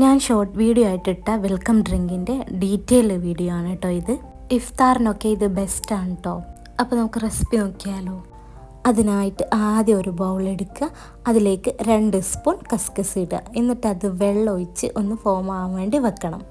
ഞാൻ short video ആയിട്ടിട്ട welcome ഡ്രിങ്കിന്റെ ഡീറ്റെയിൽ വീഡിയോ ആണ് കേട്ടോ ഇത്. ഇഫ്താറിനൊക്കെ ഇത് ബെസ്റ്റ് ആണ് കേട്ടോ അപ്പോൾ നമുക്ക് റെസിപ്പി നോക്കിയാലോ. അതിനായിട്ട് ആദ്യം ഒരു ബൗൾ എടുക്കുക. അതിലേക്ക് രണ്ട് സ്പൂൺ കസ്കസ് ഇടുക. എന്നിട്ട് അത് വെള്ളം ഒഴിച്ച് ഒന്ന് ഫോം ആവാൻ വേണ്ടി വെക്കണം.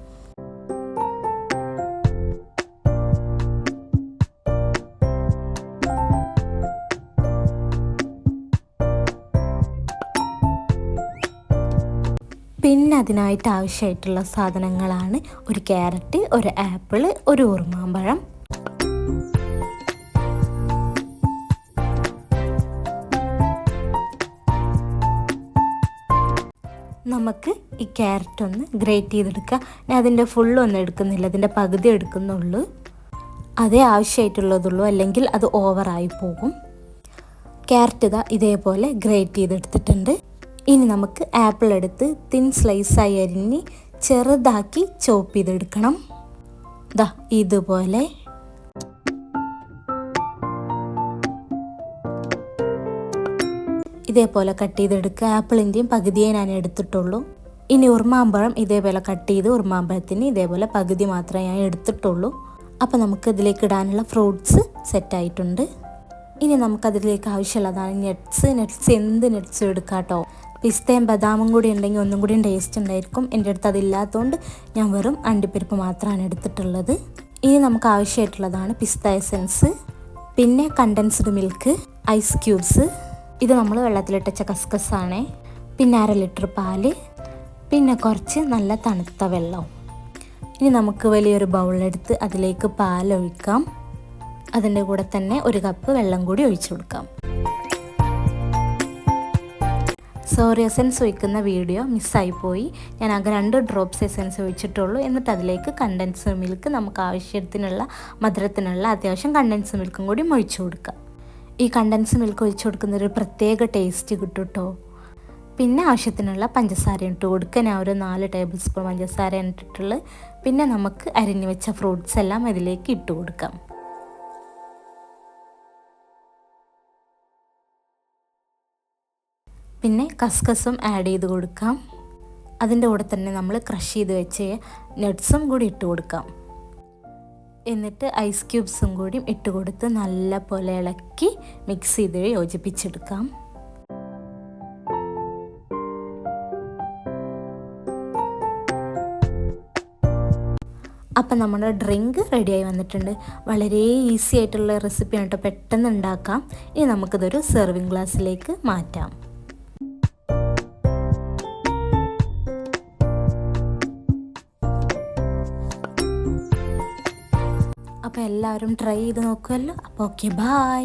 പിന്നെ അതിനായിട്ട് ആവശ്യമായിട്ടുള്ള സാധനങ്ങളാണ് ഒരു ക്യാരറ്റ് ഒരു ആപ്പിൾ ഒരു ഉറുമാമ്പഴം. നമുക്ക് ഈ ക്യാരറ്റ് ഒന്ന് ഗ്രേറ്റ് ചെയ്തെടുക്കുക ഞാൻ അതിന്റെ ഫുള്ളൊന്നും എടുക്കുന്നില്ല അതിന്റെ പകുതി എടുക്കുന്നുള്ളൂ. അതേ ആവശ്യമായിട്ടുള്ളതുള്ളൂ അല്ലെങ്കിൽ അത് ഓവറായി പോകും. ക്യാരറ്റ് ഇതാ ഇതേപോലെ ഗ്രേറ്റ് ചെയ്തെടുത്തിട്ടുണ്ട്. ഇനി നമുക്ക് ആപ്പിൾ എടുത്ത് തിൻ സ്ലൈസായി അരിഞ്ഞ് ചെറുതാക്കി ചോപ്പ് ചെയ്തെടുക്കണം. ദാ ഇതുപോലെ. ഇതേപോലെ കട്ട് ചെയ്തെടുക്കുക. ആപ്പിളിന്റെയും പകുതിയെ ഞാൻ എടുത്തിട്ടുള്ളൂ. ഇനി ഉറുമാമ്പഴം ഇതേപോലെ കട്ട് ചെയ്ത് ഉറുമാമ്പഴത്തിന് ഇതേപോലെ പകുതി മാത്രമേ ഞാൻ എടുത്തിട്ടുള്ളൂ. അപ്പോൾ നമുക്ക് ഇതിലേക്ക് ഇടാനുള്ള ഫ്രൂട്ട്സ് സെറ്റായിട്ടുണ്ട് ഇനി നമുക്കതിലേക്ക് ആവശ്യമുള്ളതാണ് നെറ്റ്സ് നെറ്റ്സ് എന്ത് നെറ്റ്സും എടുക്കാം കേട്ടോ? പിസ്തയും ബദാമും കൂടി ഉണ്ടെങ്കിൽ ഒന്നും കൂടി ടേസ്റ്റ് ഉണ്ടായിരിക്കും. എന്റെ അടുത്ത് അതില്ലാത്തതുകൊണ്ട് ഞാൻ വെറും അണ്ടിപ്പരിപ്പ് മാത്രമാണ് എടുത്തിട്ടുള്ളത്. ഇനി നമുക്ക് ആവശ്യമായിട്ടുള്ളതാണ് പിസ്ത എസൻസ് പിന്നെ കണ്ടൻസ്ഡ് മിൽക്ക് ഐസ് ക്യൂബ്സ് ഇത് നമ്മൾ വെള്ളത്തിലിട്ടച്ച കസ്കസാണ്. പിന്നെ അര ലിറ്റർ പാൽ. പിന്നെ കുറച്ച് നല്ല തണുത്ത വെള്ളം. ഇനി നമുക്ക് വലിയൊരു ബൗളെടുത്ത് അതിലേക്ക് പാലൊഴിക്കാം. അതിന്റെ കൂടെ തന്നെ ഒരു കപ്പ് വെള്ളം കൂടി ഒഴിച്ചു കൊടുക്കാം. സോറി എസൻസ് ഒഴിക്കുന്ന വീഡിയോ മിസ്സായിപ്പോയി. ഞാൻ ആകെ രണ്ട് ഡ്രോപ്സ് എസൻസ് ഒഴിച്ചിട്ടുള്ളൂ. എന്നിട്ട് അതിലേക്ക് കണ്ടൻസ് മിൽക്ക് നമുക്ക് ആവശ്യത്തിനുള്ള മധുരത്തിനുള്ള അത്യാവശ്യം കണ്ടൻസ് മിൽക്കും കൂടി ഒഴിച്ചു കൊടുക്കുക. ഈ കണ്ടൻസ് മിൽക്ക് ഒഴിച്ചു കൊടുക്കുന്ന ഒരു പ്രത്യേക ടേസ്റ്റ് കിട്ടും കേട്ടോ പിന്നെ ആവശ്യത്തിനുള്ള പഞ്ചസാര ഇട്ട് കൊടുക്കുക. ഞാൻ ഒരു നാല് ടേബിൾ സ്പൂൺ പഞ്ചസാര ഇട്ടിട്ടുള്ളത് പിന്നെ നമുക്ക് അരിഞ്ഞു വെച്ച ഫ്രൂട്ട്സ് എല്ലാം അതിലേക്ക് ഇട്ട് കൊടുക്കാം. പിന്നെ കസ്കസും ആഡ് ചെയ്ത് കൊടുക്കാം. അതിന്റെ കൂടെ തന്നെ നമ്മൾ ക്രഷ് ചെയ്ത് വെച്ച് നട്ട്സും കൂടി ഇട്ട് കൊടുക്കാം. എന്നിട്ട് ഐസ് ക്യൂബ്സും കൂടി ഇട്ട് കൊടുത്ത് നല്ല പോലെ ഇളക്കി മിക്സ് ചെയ്ത് യോജിപ്പിച്ചെടുക്കാം. അപ്പം നമ്മുടെ ഡ്രിങ്ക് റെഡിയായി വന്നിട്ടുണ്ട്. വളരെ ഈസി ആയിട്ടുള്ള റെസിപ്പിയാണ് കേട്ടോ പെട്ടെന്ന് ഉണ്ടാക്കാം. ഇനി നമുക്കിതൊരു സെർവിങ് ഗ്ലാസ്സിലേക്ക് മാറ്റാം. അപ്പോൾ എല്ലാവരും ട്രൈ ചെയ്ത് നോക്കുമല്ലോ അപ്പോൾ ഓക്കെ ബായ്